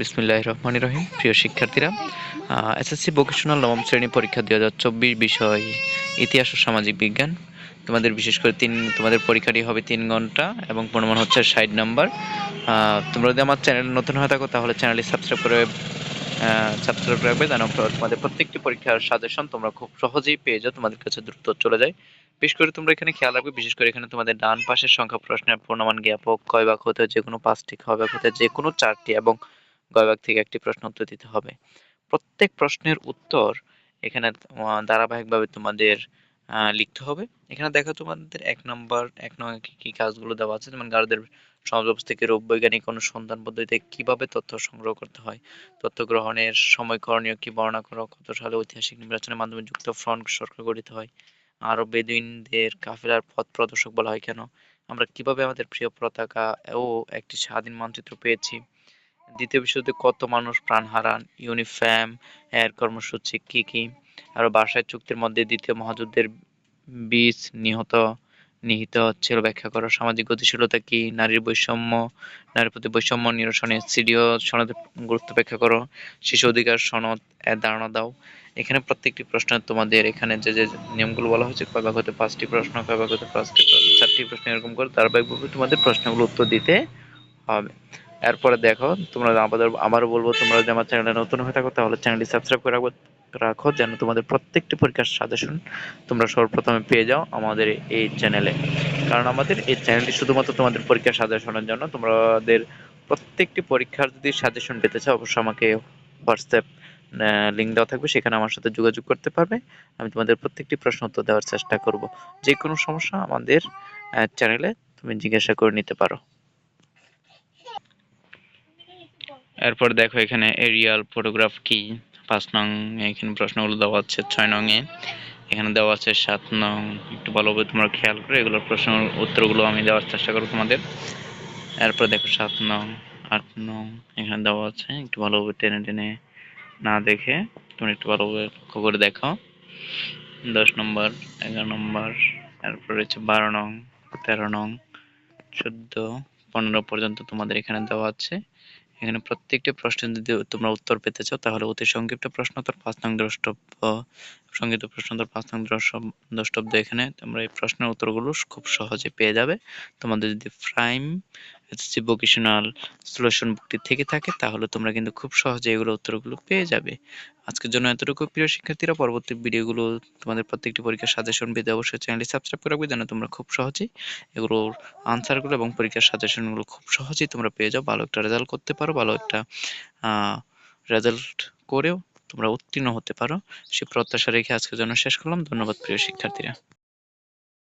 বিসমিল্লাহ রহমান রহিম। প্রিয় শিক্ষার্থীরা এসএসসি ভোকেশনাল নবম শ্রেণি পরীক্ষা দু হাজার চব্বিশ বিষয় ইতিহাস ও সামাজিক বিজ্ঞান। তোমাদের বিশেষ করে তিন, তোমাদের পরীক্ষাটি হবে তিন ঘণ্টা এবং প্রমাণ হচ্ছে ষাট নাম্বার। তোমরা যদি আমার চ্যানেল নতুন হয়ে থাকো, তাহলে চ্যানেলটি সাবস্ক্রাইব করে সাবস্ক্রাইব রাখবে। যেন তোমাদের প্রত্যেকটি পরীক্ষার সাজেশন তোমরা খুব সহজেই পেয়ে যাও, তোমাদের কাছে দ্রুত চলে যায়। বিশেষ করে তোমরা এখানে খেয়াল রাখবে, বিশেষ করে এখানে তোমাদের ডান পাশের সংখ্যা প্রশ্নের পূর্ণমান জ্ঞাপক কয় বাক হতে যে কোনো পাঁচটি খ বাক হতে যে কোনো চারটি এবং গয় থেকে একটি প্রশ্ন উত্তর দিতে হবে। প্রত্যেক প্রশ্নের উত্তর এখানে ধারাবাহিকভাবে তোমাদের লিখতে হবে। এখানে দেখো তোমাদের এক নম্বর এক নম্বর কি কি কাজগুলো দেওয়া আছে। যেমন গারদের সমাজ থেকে রূপ বৈজ্ঞানিক অনুসন্ধান পদ্ধতিতে কীভাবে তথ্য সংগ্রহ করতে হয়? তথ্য গ্রহণের সময় করণীয় কি? বর্ণনা করো। কত সালে ঐতিহাসিক নির্বাচনের মাধ্যমে যুক্ত ফ্রন্ট সরকার গঠিত হয়? আরব বেদুইনদের কাফেলার পথ প্রদর্শক বলা হয় কেন? আমরা কীভাবে আমাদের প্রিয় পতাকা ও একটি স্বাধীন মানচিত্র পেয়েছি? দ্বিতীয় বিশ্বযুদ্ধে কত মানুষ প্রাণ হারান? ইউনিফ্যাম, এর কর্মসূচি কি কি? আর বার্সায় চুক্তির মধ্যে দ্বিতীয় মহাযুদ্ধের বীজ নিহত, নিহিত ছিল। ব্যাখ্যা করো, সামাজিক গতিশীলতা কি? নারীর বৈষম্য, নারীর প্রতি বৈষম্য নিরসনে সিডিও সনদের গুরুত্ব ব্যাখ্যা করো। শিশু অধিকার সনদ, এর ধারণা দাও। এখানে প্রত্যেকটি প্রশ্ন তোমাদের এখানে যে যে নিয়মগুলো বলা হয়েছে কয় ভাগ হতে পাঁচটি প্রশ্ন কয় ভাগ হতে পাঁচটি চারটি প্রশ্ন এরকম করে ধারাবাহিকভাবে তোমাদের প্রশ্নগুলো উত্তর দিতে হবে। এরপরে দেখো, তোমরা আমাদের আবারও বলব, তোমরা যদি আমার চ্যানেলে নতুন হয়ে থাকো, তাহলে চ্যানেলটি সাবস্ক্রাইব করে রাখব। রাখো যেন তোমাদের প্রত্যেকটি পরীক্ষার সাজেশন তোমরা সর্বপ্রথমে পেয়ে যাও আমাদের এই চ্যানেলে কারণ আমাদের এই চ্যানেলটি শুধুমাত্র তোমাদের পরীক্ষার সাজেশনের জন্য। তোমাদের প্রত্যেকটি পরীক্ষার যদি সাজেশন পেতে চাও, অবশ্যই আমাকে হোয়াটসঅ্যাপ লিঙ্ক দেওয়া থাকবে। সেখানে আমার সাথে যোগাযোগ করতে পারবে। আমি তোমাদের প্রত্যেকটি প্রশ্ন উত্তর দেওয়ার চেষ্টা করব। যে কোনো সমস্যা আমাদের চ্যানেলে তুমি জিজ্ঞাসা করে নিতে পারো। এরপর দেখো এখানে এরিয়াল ফটোগ্রাফ কি? পাঁচ নং এখানে প্রশ্নগুলো দেওয়া আছে ছয় নং এ। এখানে দেওয়া আছে সাত নং, একটু ভালোভাবে তোমরা খেয়াল করে এগুলোর প্রশ্ন উত্তরগুলো আমি দেওয়ার চেষ্টা করব তোমাদের। এরপর দেখো সাত নং, আট নং, এখানে দেওয়া আছে, একটু ভালোভাবে টেনে টেনে না দেখে তুমি একটু ভালোভাবে লক্ষ্য করে দেখো দশ নম্বর, এগারো নম্বর, এরপর রয়েছে বারো নং, তেরো নং, চোদ্দ, পনেরো পর্যন্ত তোমাদের এখানে দেওয়া আছে। এখানে প্রত্যেকটি প্রশ্নের যদি তোমরা উত্তর পেতে চাও, তাহলে অতি সংক্ষিপ্ত তোর পাঁচ নং দ্রষ্টব্য, সংক্ষিপ্ত তোর পাঁচ নং দ্রষ্টব্য এখানে তোমরা এই প্রশ্নের উত্তরগুলো খুব সহজে পেয়ে যাবে। তোমাদের যদি প্রাইম এসএসসি ভোকেশনাল সলিউশন বুকটি থেকে থাকে, তাহলে তোমরা কিন্তু খুব সহজে এগুলো উত্তরগুলো পেয়ে যাবে। আজকের জন্য এতটুকু। প্রিয় শিক্ষার্থীরা, পরবর্তী ভিডিওগুলো তোমাদের প্রত্যেকটি পরীক্ষার সাজেশন পেতে অবশ্যই চ্যানেলটি সাবস্ক্রাইব করে রাখবে, যেন তোমরা খুব সহজেই এগুলোর আনসারগুলো এবং পরীক্ষার সাজেশনগুলো খুব সহজেই তোমরা পেয়ে যাও। ভালো একটা রেজাল্ট করতে পারো, ভালো একটা রেজাল্ট করেও তোমরা উত্তীর্ণ হতে পারো। সে প্রত্যাশা রেখে আজকের জন্য শেষ করলাম। ধন্যবাদ প্রিয় শিক্ষার্থীরা।